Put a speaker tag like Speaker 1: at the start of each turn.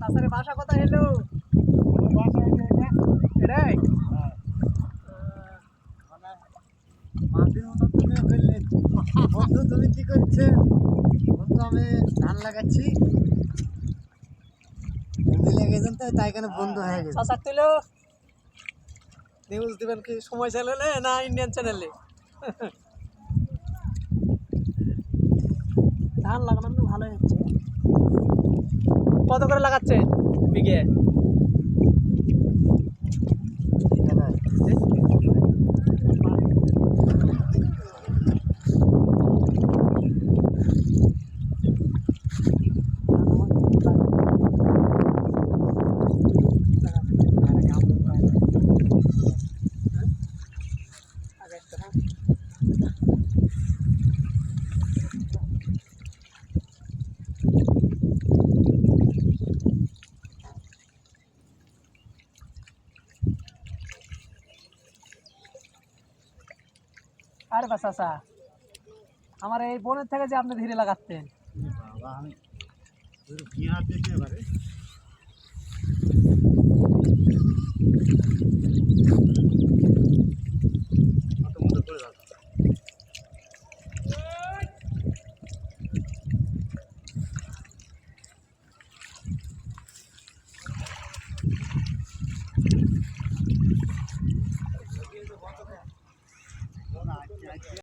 Speaker 1: তাছাড়া বাসা কোথায়? এলো এটাই?
Speaker 2: মাটির মতো তুমিও ফেললে বন্ধু তুমি কি করছ বন্ধু আমি ধান লাগাচ্ছি লেগেছেন তো তাই কেন বন্ধু হয়ে গেছে
Speaker 1: নিউজ দিবেন কি? সময় চ্যানেলে না ইন্ডিয়ান চ্যানেলে ধান লাগানো ভালোই হচ্ছে। কত করে লাগাচ্ছে? বিঘে? আরে বাস চাচা আমার এই বোনের থেকে যে আপনি ধীরে লাগাচ্ছেন।
Speaker 2: বাবা আমি